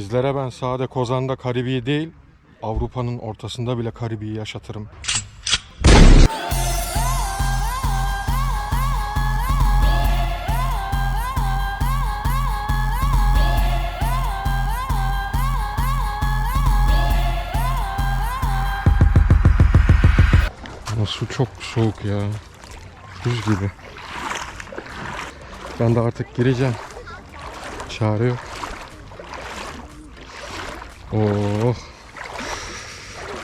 Sizlere ben sade Kozan'da Karibi'yi değil, Avrupa'nın ortasında bile Karibi'yi yaşatırım. Ama su çok soğuk ya. Buz gibi. Ben de artık gireceğim. Çare yok. Oh.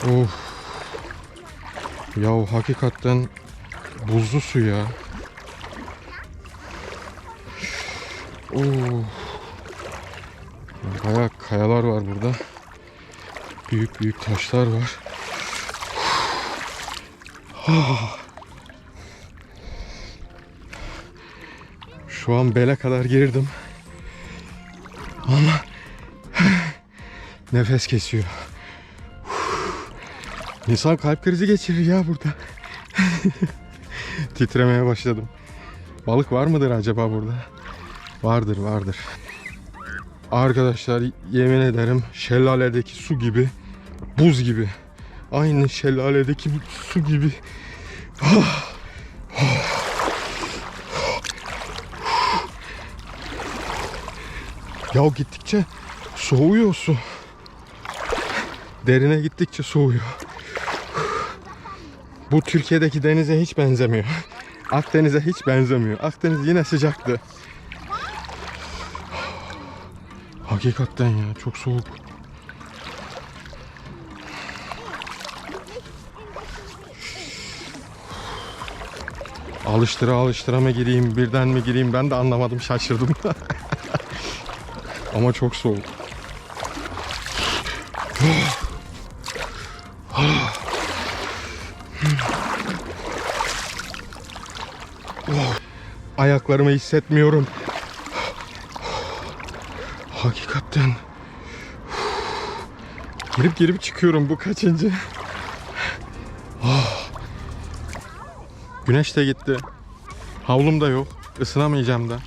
Of. Ya hakikaten buzlu su ya. Oh. Bayağı kayalar var burada. Büyük büyük taşlar var. Şu an bele kadar girdim. Ama nefes kesiyor. İnsan kalp krizi geçirir ya burada. Titremeye başladım. Balık var mıdır acaba burada? Vardır vardır. Arkadaşlar yemin ederim şelaledeki su gibi buz gibi. Aynı şelaledeki su gibi. Ya gittikçe soğuyor su. Derine gittikçe soğuyor. Bu Türkiye'deki denize hiç benzemiyor. Akdeniz'e hiç benzemiyor. Akdeniz yine sıcaktı. Hakikaten ya çok soğuk. Alıştıra alıştıra mı gireyim birden mi gireyim ben de anlamadım şaşırdım. Ama çok soğuk. Ayaklarımı hissetmiyorum. Hakikaten. Girip girip çıkıyorum bu kaçıncı. Güneş de gitti. Havlum da yok. Isınamayacağım da.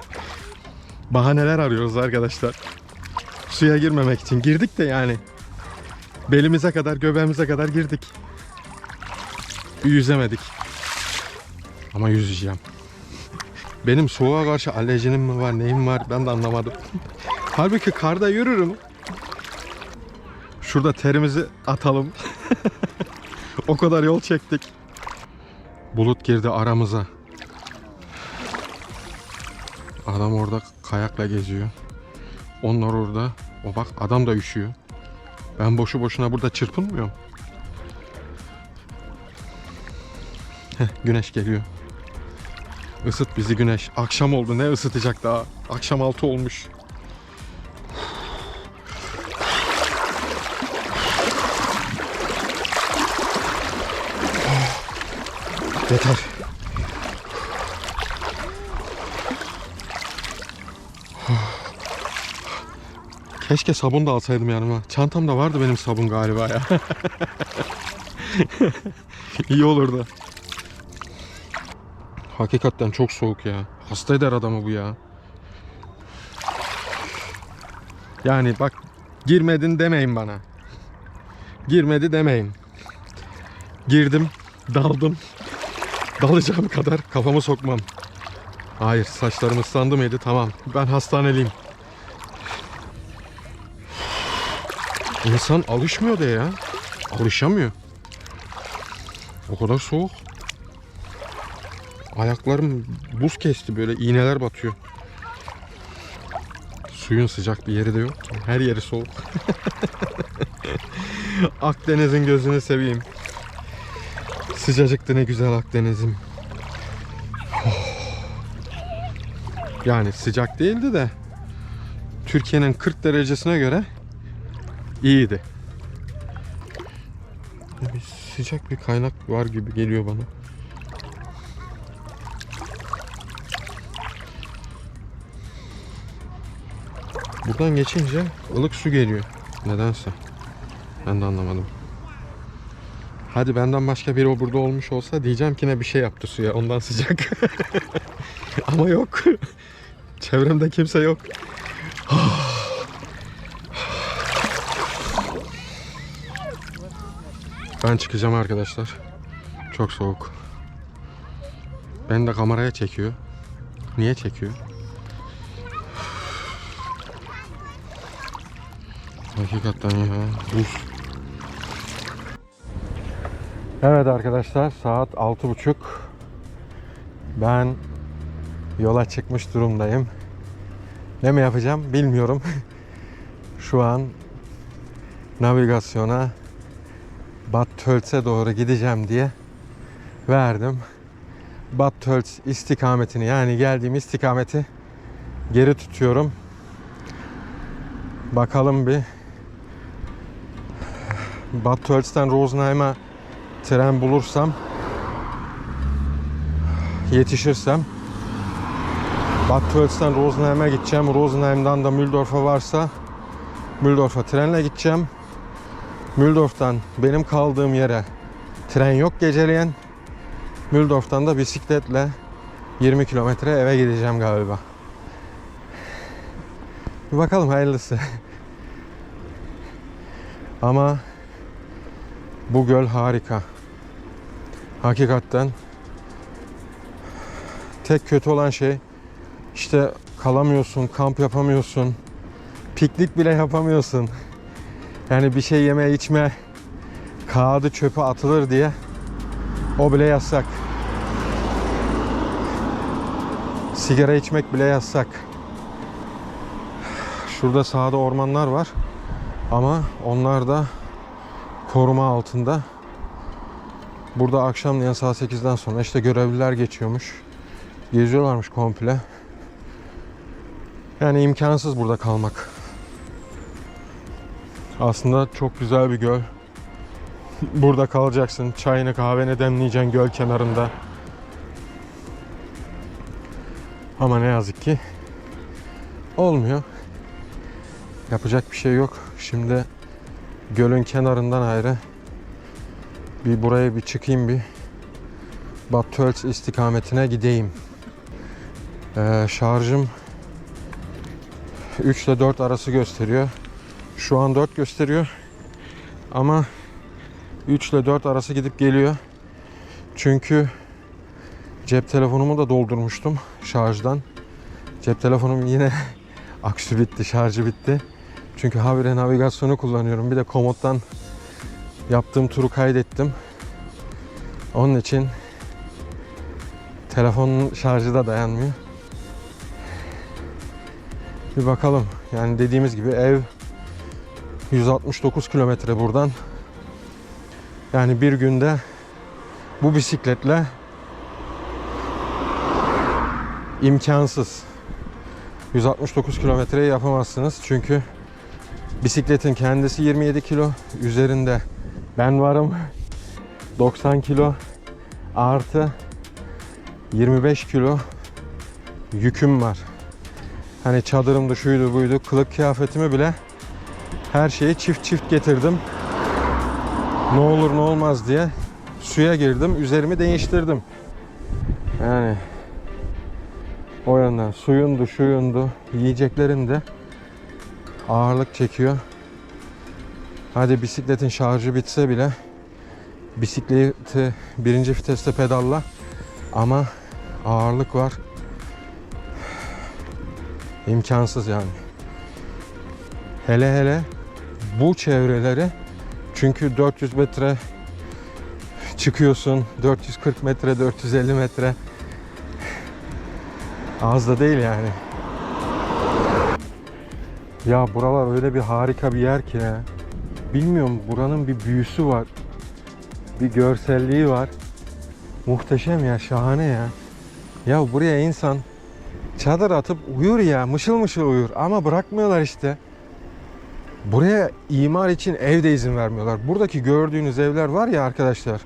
Bahaneler arıyoruz arkadaşlar. Suya girmemek için. Girdik de yani. Belimize kadar, göbeğimize kadar girdik. Yüzemedik. Ama yüzeceğim. Benim soğuğa karşı alerjinim mi var, neyim var ben de anlamadım. Halbuki karda yürürüm. Şurada terimizi atalım. o kadar yol çektik. Bulut girdi aramıza. Adam orada kayakla geziyor. Onlar orada. O bak adam da üşüyor. Ben boşu boşuna burada çırpınmıyorum. Heh, güneş geliyor. Isıt bizi güneş. Akşam oldu ne ısıtacak daha? Akşam altı olmuş. Yeter. Keşke sabun da alsaydım yanıma. Çantamda vardı benim sabun galiba ya. İyi olurdu. Hakikaten çok soğuk ya. Hasta eder adamı bu ya. Yani bak girmedin demeyin bana. Girmedi demeyin. Girdim, daldım. Dalacağım kadar kafamı sokmam. Hayır saçlarım ıslandı mıydı? Tamam. Ben hastaneliyim. İnsan alışmıyor da ya. Alışamıyor. O kadar soğuk. Ayaklarım buz kesti böyle iğneler batıyor. Suyun sıcak bir yeri de yok. Her yeri soğuk. Akdeniz'in gözünü seveyim. Sıcacıktı ne güzel Akdeniz'im. Yani sıcak değildi de Türkiye'nin 40 derecesine göre iyiydi. Bir sıcak bir kaynak var gibi geliyor bana. buradan geçince ılık su geliyor. Nedense. Ben de anlamadım. Hadi benden başka biri o burada olmuş olsa diyeceğim ki ne bir şey yaptı suya ondan sıcak. Ama yok. Çevremde kimse yok. ben çıkacağım arkadaşlar. Çok soğuk. Beni de kameraya çekiyor. Niye çekiyor? Hakikaten ya. Uf. Evet arkadaşlar saat altı buçuk. Ben yola çıkmış durumdayım. Ne mi yapacağım bilmiyorum. Şu an navigasyona Bad Tölz'e doğru gideceğim diye verdim. Bad Tölz istikametini yani geldiğim istikameti geri tutuyorum. Bakalım bir Bad Tölz'den Rosenheim'a tren bulursam yetişirsem Bad Tölz'den Rosenheim'e gideceğim. Rosenheim'dan da Mühldorf'a varsa Mühldorf'a trenle gideceğim. Mühldorf'tan benim kaldığım yere tren yok geceleyen. Mühldorf'tan da bisikletle 20 kilometre eve gideceğim galiba. Bir bakalım hayırlısı. Ama bu göl harika. Hakikaten tek kötü olan şey işte kalamıyorsun, kamp yapamıyorsun, piknik bile yapamıyorsun. Yani bir şey yeme içme kağıdı çöpe atılır diye o bile yasak. Sigara içmek bile yasak. Şurada sağda ormanlar var. Ama onlar da koruma altında. Burada akşamleyin saat 8'den sonra işte görevliler geçiyormuş. Geziyorlarmış komple. Yani imkansız burada kalmak. Aslında çok güzel bir göl. Burada kalacaksın. Çayını kahveni demleyeceksin göl kenarında. Ama ne yazık ki olmuyor. Yapacak bir şey yok. Şimdi gölün kenarından ayrı bir buraya bir çıkayım bir Bad istikametine gideyim. Ee, şarjım 3 ile 4 arası gösteriyor. Şu an 4 gösteriyor. Ama 3 ile 4 arası gidip geliyor. Çünkü cep telefonumu da doldurmuştum şarjdan. Cep telefonum yine aküsü bitti, şarjı bitti. Çünkü habire navigasyonu kullanıyorum. Bir de komuttan yaptığım turu kaydettim. Onun için telefonun şarjı da dayanmıyor. Bir bakalım. Yani dediğimiz gibi ev 169 kilometre buradan. Yani bir günde bu bisikletle imkansız. 169 kilometreyi yapamazsınız çünkü bisikletin kendisi 27 kilo üzerinde ben varım 90 kilo artı 25 kilo yüküm var. Hani çadırımdı şuydu buydu kılık kıyafetimi bile her şeyi çift çift getirdim. Ne olur ne olmaz diye suya girdim üzerimi değiştirdim. Yani o yönden suyundu şuyundu yiyeceklerim de ağırlık çekiyor. Hadi bisikletin şarjı bitse bile bisikleti birinci viteste pedalla ama ağırlık var. İmkansız yani. Hele hele bu çevreleri çünkü 400 metre çıkıyorsun 440 metre 450 metre az da değil yani. Ya buralar öyle bir harika bir yer ki. Bilmiyorum buranın bir büyüsü var. Bir görselliği var. Muhteşem ya şahane ya. Ya buraya insan çadır atıp uyur ya mışıl mışıl uyur ama bırakmıyorlar işte. Buraya imar için ev de izin vermiyorlar. Buradaki gördüğünüz evler var ya arkadaşlar.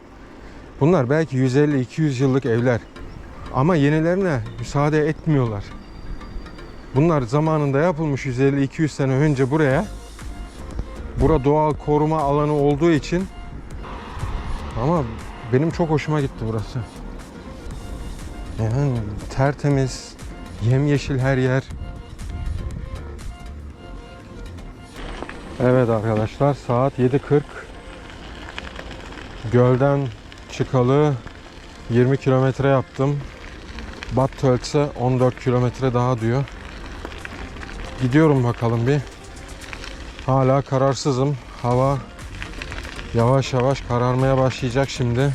Bunlar belki 150-200 yıllık evler. Ama yenilerine müsaade etmiyorlar. Bunlar zamanında yapılmış 150-200 sene önce buraya. Bura doğal koruma alanı olduğu için ama benim çok hoşuma gitti burası. Yani tertemiz, yemyeşil her yer. Evet arkadaşlar saat 7.40. Gölden çıkalı 20 kilometre yaptım. Bad Tölz'e 14 kilometre daha diyor. Gidiyorum bakalım bir. Hala kararsızım. Hava yavaş yavaş kararmaya başlayacak şimdi.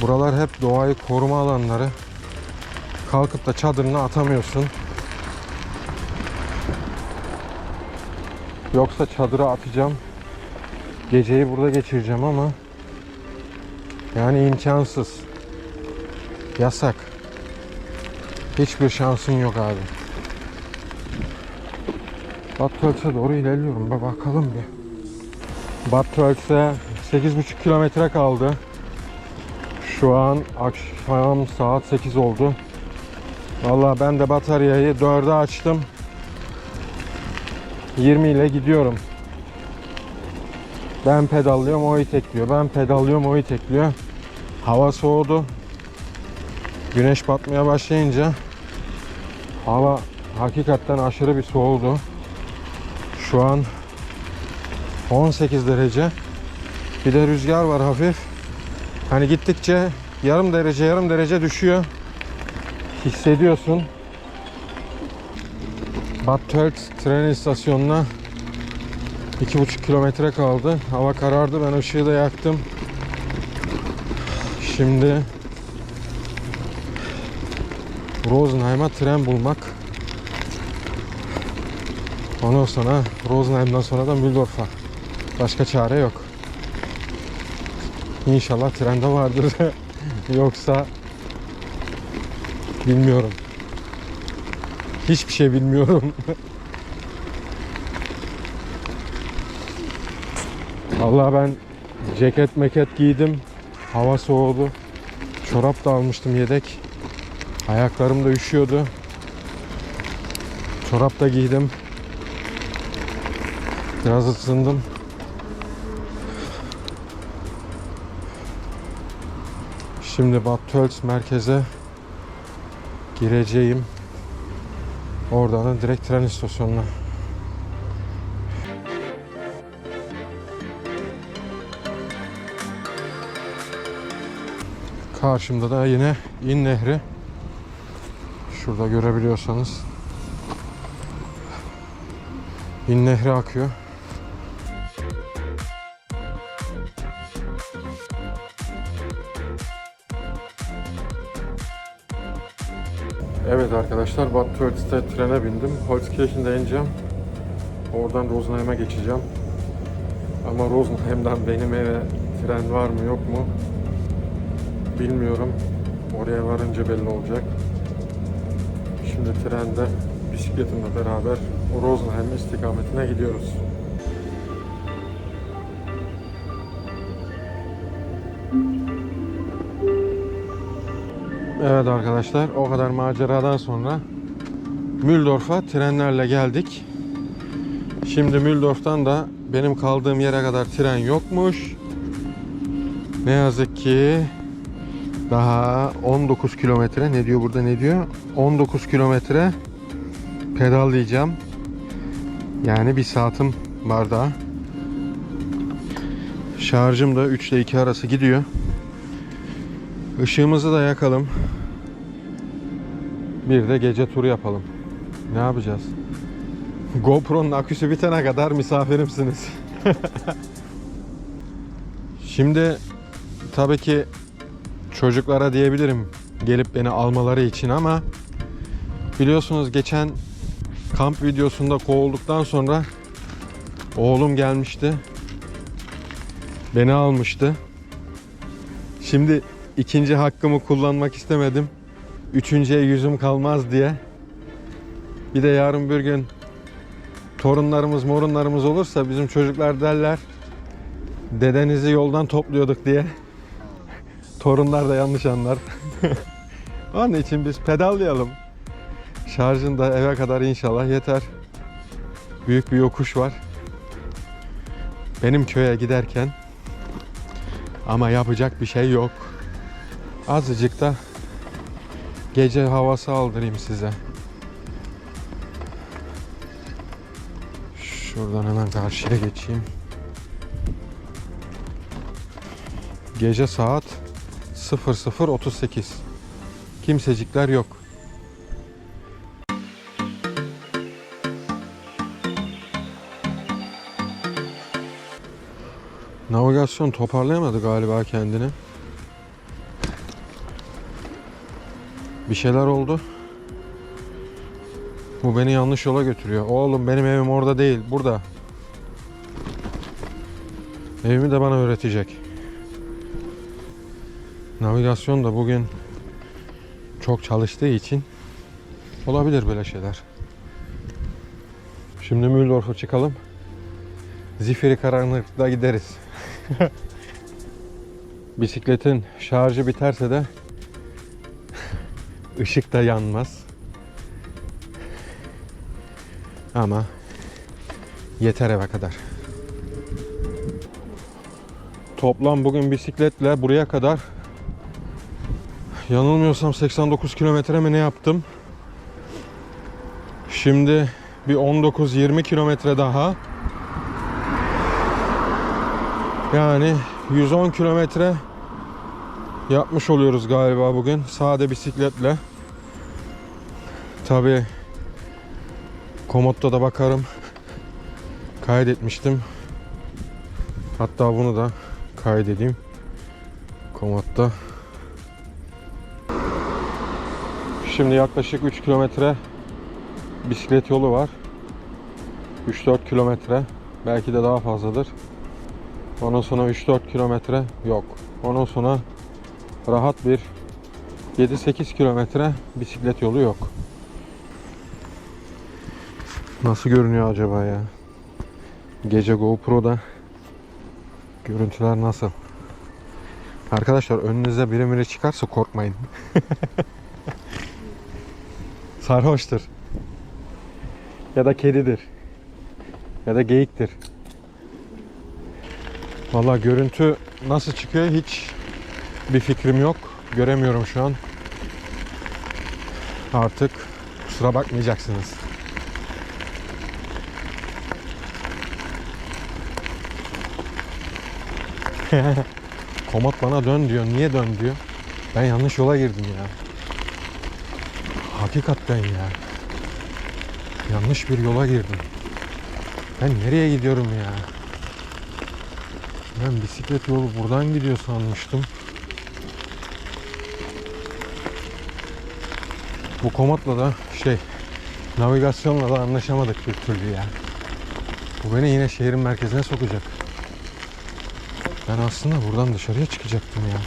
Buralar hep doğayı koruma alanları. Kalkıp da çadırını atamıyorsun. Yoksa çadıra atacağım. Geceyi burada geçireceğim ama yani imkansız. Yasak. Hiçbir şansım yok abi. Batöls'e doğru ilerliyorum. Bir bakalım bir. Batöls'e 8,5 kilometre kaldı. Şu an akşam saat 8 oldu. Vallahi ben de bataryayı 4'e açtım. 20 ile gidiyorum. Ben pedallıyorum o itekliyor. Ben pedallıyorum o itekliyor. Hava soğudu. Güneş batmaya başlayınca hava hakikaten aşırı bir soğudu. Şu an 18 derece. Bir de rüzgar var hafif. Hani gittikçe yarım derece yarım derece düşüyor. Hissediyorsun. Bad tren istasyonuna 2,5 kilometre kaldı. Hava karardı. Ben ışığı da yaktım. Şimdi Rosenheim'a tren bulmak. Ondan sonra Rosenheim'dan sonra da Mühldorf'a. Başka çare yok. İnşallah trende vardır. Yoksa bilmiyorum. Hiçbir şey bilmiyorum. Vallahi ben ceket meket giydim. Hava soğudu. Çorap da almıştım yedek. Ayaklarım da üşüyordu. Çorap da giydim. Biraz ısındım. Şimdi Bad Tölz merkeze gireceğim. Oradan da direkt tren istasyonuna. Karşımda da yine İn Nehri. Şurada görebiliyorsanız. İn Nehri akıyor. Evet arkadaşlar Bad Tölz'te trene bindim. Holzkirchen'de ineceğim. Oradan Rosenheim'e geçeceğim. Ama Rosenheim'den benim eve tren var mı yok mu bilmiyorum. Oraya varınca belli olacak. Şimdi trende bisikletimle beraber Rosenheim istikametine gidiyoruz. Evet arkadaşlar o kadar maceradan sonra Mühldorf'a trenlerle geldik. Şimdi Mühldorf'tan da benim kaldığım yere kadar tren yokmuş. Ne yazık ki daha 19 kilometre ne diyor burada ne diyor? 19 kilometre pedallayacağım. Yani bir saatim var daha. Şarjım da 3 ile 2 arası gidiyor. Işığımızı da yakalım. Bir de gece turu yapalım. Ne yapacağız? GoPro'nun aküsü bitene kadar misafirimsiniz. Şimdi tabii ki çocuklara diyebilirim gelip beni almaları için ama biliyorsunuz geçen kamp videosunda kovulduktan sonra oğlum gelmişti. Beni almıştı. Şimdi ikinci hakkımı kullanmak istemedim. Üçüncüye yüzüm kalmaz diye. Bir de yarın bir gün torunlarımız morunlarımız olursa bizim çocuklar derler dedenizi yoldan topluyorduk diye. Torunlar da yanlış anlar. Onun için biz pedallayalım. Şarjın da eve kadar inşallah yeter. Büyük bir yokuş var. Benim köye giderken ama yapacak bir şey yok. Azıcık da gece havası aldırayım size. Şuradan hemen karşıya geçeyim. Gece saat 00.38. Kimsecikler yok. Navigasyon toparlayamadı galiba kendini. Bir şeyler oldu. Bu beni yanlış yola götürüyor. Oğlum benim evim orada değil, burada. Evimi de bana öğretecek. Navigasyon da bugün çok çalıştığı için olabilir böyle şeyler. Şimdi Mühldorf'a çıkalım. Zifiri karanlıkta gideriz. Bisikletin şarjı biterse de ışık da yanmaz. Ama yeter eve kadar. Toplam bugün bisikletle buraya kadar yanılmıyorsam 89 kilometre mi ne yaptım? Şimdi bir 19-20 kilometre daha. Yani 110 kilometre yapmış oluyoruz galiba bugün sade bisikletle. Tabi Komod'da da bakarım. Kaydetmiştim. Hatta bunu da kaydedeyim. Komod'da. Şimdi yaklaşık 3 kilometre bisiklet yolu var. 3-4 kilometre. Belki de daha fazladır. Ondan sonra 3-4 kilometre yok. Ondan sonra rahat bir 7-8 kilometre bisiklet yolu yok. Nasıl görünüyor acaba ya? Gece GoPro'da görüntüler nasıl? Arkadaşlar önünüze biri biri çıkarsa korkmayın. Sarhoştur. Ya da kedidir. Ya da geyiktir. Valla görüntü nasıl çıkıyor hiç bir fikrim yok. Göremiyorum şu an. Artık kusura bakmayacaksınız. Komut bana dön diyor. Niye dön diyor. Ben yanlış yola girdim ya. Hakikaten ya. Yanlış bir yola girdim. Ben nereye gidiyorum ya? Ben bisiklet yolu buradan gidiyor sanmıştım. Bu komutla da şey navigasyonla da anlaşamadık bir türlü ya. Bu beni yine şehrin merkezine sokacak. Ben aslında buradan dışarıya çıkacaktım ya.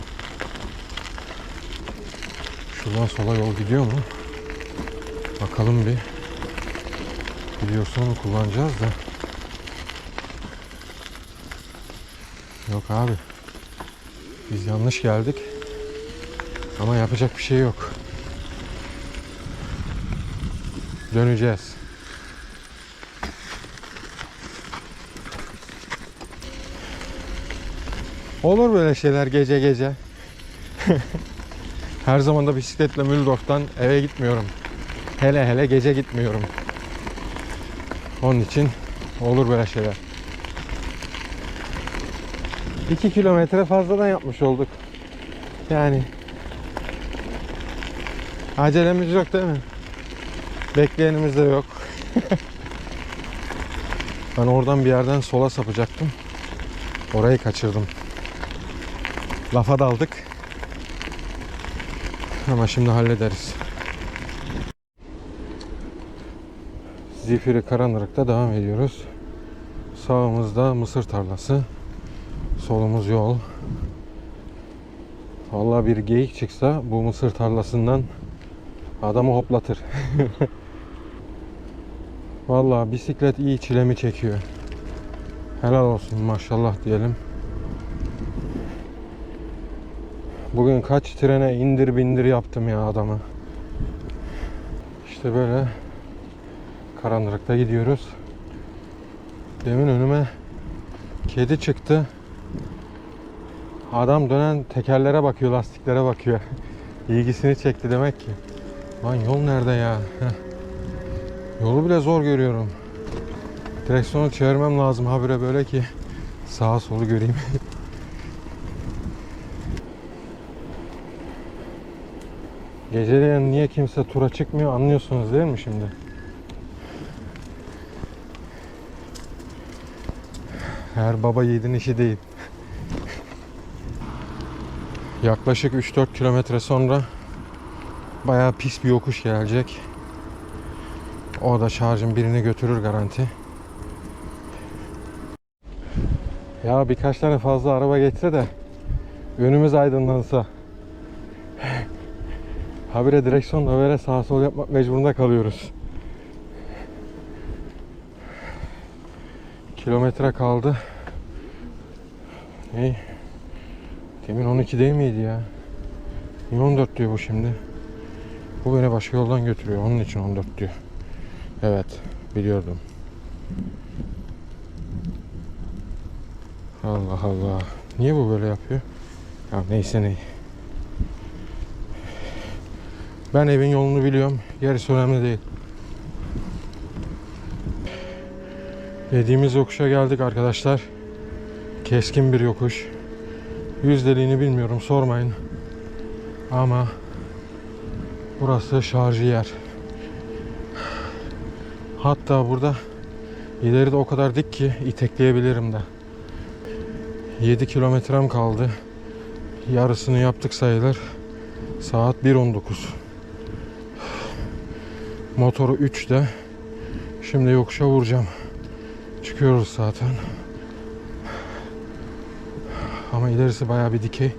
Şuradan sola yol gidiyor mu? Bakalım bir. Gidiyorsa onu kullanacağız da. Yok abi. Biz yanlış geldik. Ama yapacak bir şey yok. Döneceğiz. Olur böyle şeyler gece gece. Her zaman da bisikletle Mühldorf'tan eve gitmiyorum. Hele hele gece gitmiyorum. Onun için olur böyle şeyler. 2 kilometre fazladan yapmış olduk. Yani acelemiz yok değil mi? Bekleyenimiz de yok. ben oradan bir yerden sola sapacaktım. Orayı kaçırdım. Lafa daldık. Ama şimdi hallederiz. Zifiri Karanırık'ta devam ediyoruz. Sağımızda mısır tarlası. Solumuz yol. Vallahi bir geyik çıksa bu mısır tarlasından adamı hoplatır. Vallahi bisiklet iyi çilemi çekiyor. Helal olsun maşallah diyelim. Bugün kaç trene indir bindir yaptım ya adamı. İşte böyle Karanlıkta gidiyoruz. Demin önüme kedi çıktı. Adam dönen tekerlere bakıyor, lastiklere bakıyor. İlgisini çekti demek ki. Lan yol nerede ya? Yolu bile zor görüyorum. Direksiyonu çevirmem lazım habire böyle ki sağa solu göreyim. Geceleyen niye kimse tura çıkmıyor anlıyorsunuz değil mi şimdi? Her baba yiğidin işi değil. Yaklaşık 3-4 kilometre sonra bayağı pis bir yokuş gelecek. O da şarjın birini götürür garanti. Ya birkaç tane fazla araba geçse de önümüz aydınlansa. Habire direksiyonla böyle sağa sol yapmak mecburunda kalıyoruz. Kilometre kaldı. Hey. Demin 12 değil miydi ya? Niye 14 diyor bu şimdi? Bu beni başka yoldan götürüyor. Onun için 14 diyor. Evet. Biliyordum. Allah Allah. Niye bu böyle yapıyor? Ya neyse ne. Ben evin yolunu biliyorum. Gerisi önemli değil. Dediğimiz yokuşa geldik arkadaşlar. Keskin bir yokuş. Yüzdeliğini bilmiyorum sormayın. Ama burası şarjı yer. Hatta burada ileride o kadar dik ki itekleyebilirim de. 7 kilometrem kaldı. Yarısını yaptık sayılır. Saat 1.19. Motoru 3'te. Şimdi yokuşa vuracağım. Çıkıyoruz zaten. Ama ilerisi bayağı bir dikey.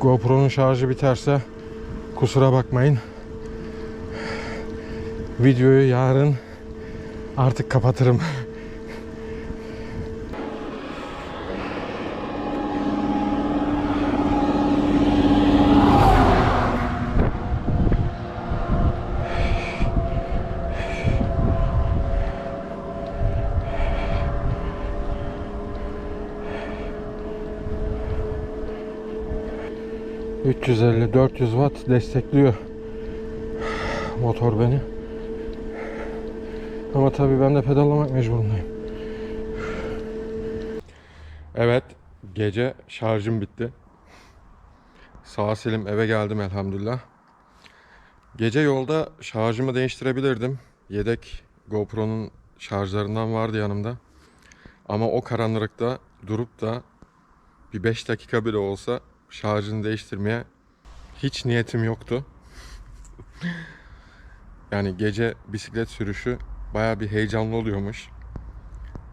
GoPro'nun şarjı biterse kusura bakmayın. Videoyu yarın artık kapatırım. ...350-400 watt destekliyor... ...motor beni. Ama tabii ben de pedallamak mecburundayım. Evet, gece şarjım bitti. Sağ selim eve geldim elhamdülillah. Gece yolda şarjımı değiştirebilirdim. Yedek GoPro'nun şarjlarından vardı yanımda. Ama o karanlıkta durup da bir 5 dakika bile olsa şarjını değiştirmeye hiç niyetim yoktu. yani gece bisiklet sürüşü baya bir heyecanlı oluyormuş.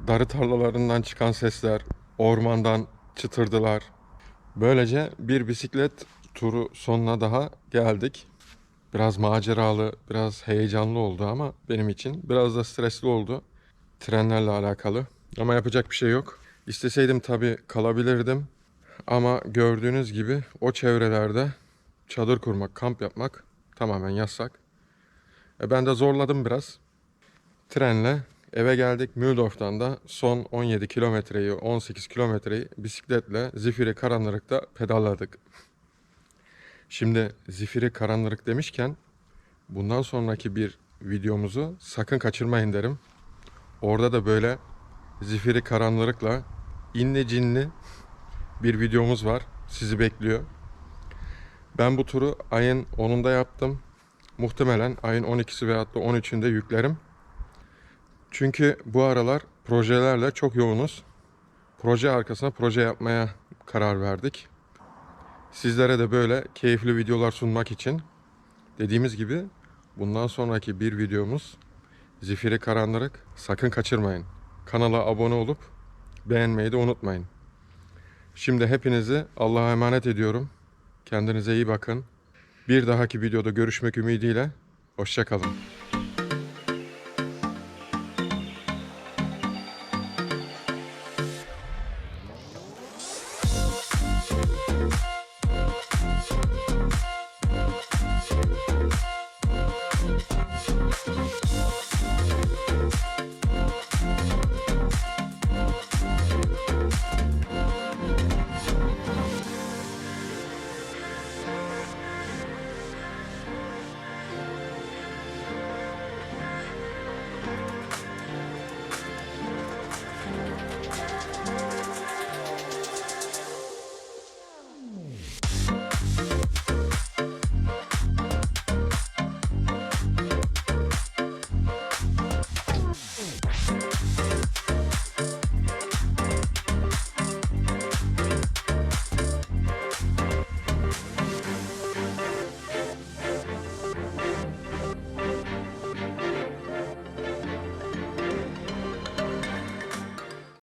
Darı tarlalarından çıkan sesler, ormandan çıtırdılar. Böylece bir bisiklet turu sonuna daha geldik. Biraz maceralı, biraz heyecanlı oldu ama benim için biraz da stresli oldu. Trenlerle alakalı. Ama yapacak bir şey yok. İsteseydim tabii kalabilirdim. Ama gördüğünüz gibi o çevrelerde çadır kurmak, kamp yapmak tamamen yasak. E ben de zorladım biraz. Trenle eve geldik. Mühldorf'tan da son 17 kilometreyi, 18 kilometreyi bisikletle Zifiri Karanlık'ta pedalladık. Şimdi Zifiri Karanlık demişken bundan sonraki bir videomuzu sakın kaçırmayın derim. Orada da böyle Zifiri Karanlık'la inli cinli bir videomuz var. Sizi bekliyor. Ben bu turu ayın 10'unda yaptım. Muhtemelen ayın 12'si veyahut da 13'ünde yüklerim. Çünkü bu aralar projelerle çok yoğunuz. Proje arkasına proje yapmaya karar verdik. Sizlere de böyle keyifli videolar sunmak için dediğimiz gibi bundan sonraki bir videomuz Zifiri Karanlık. Sakın kaçırmayın. Kanala abone olup beğenmeyi de unutmayın. Şimdi hepinizi Allah'a emanet ediyorum. Kendinize iyi bakın. Bir dahaki videoda görüşmek ümidiyle. Hoşçakalın.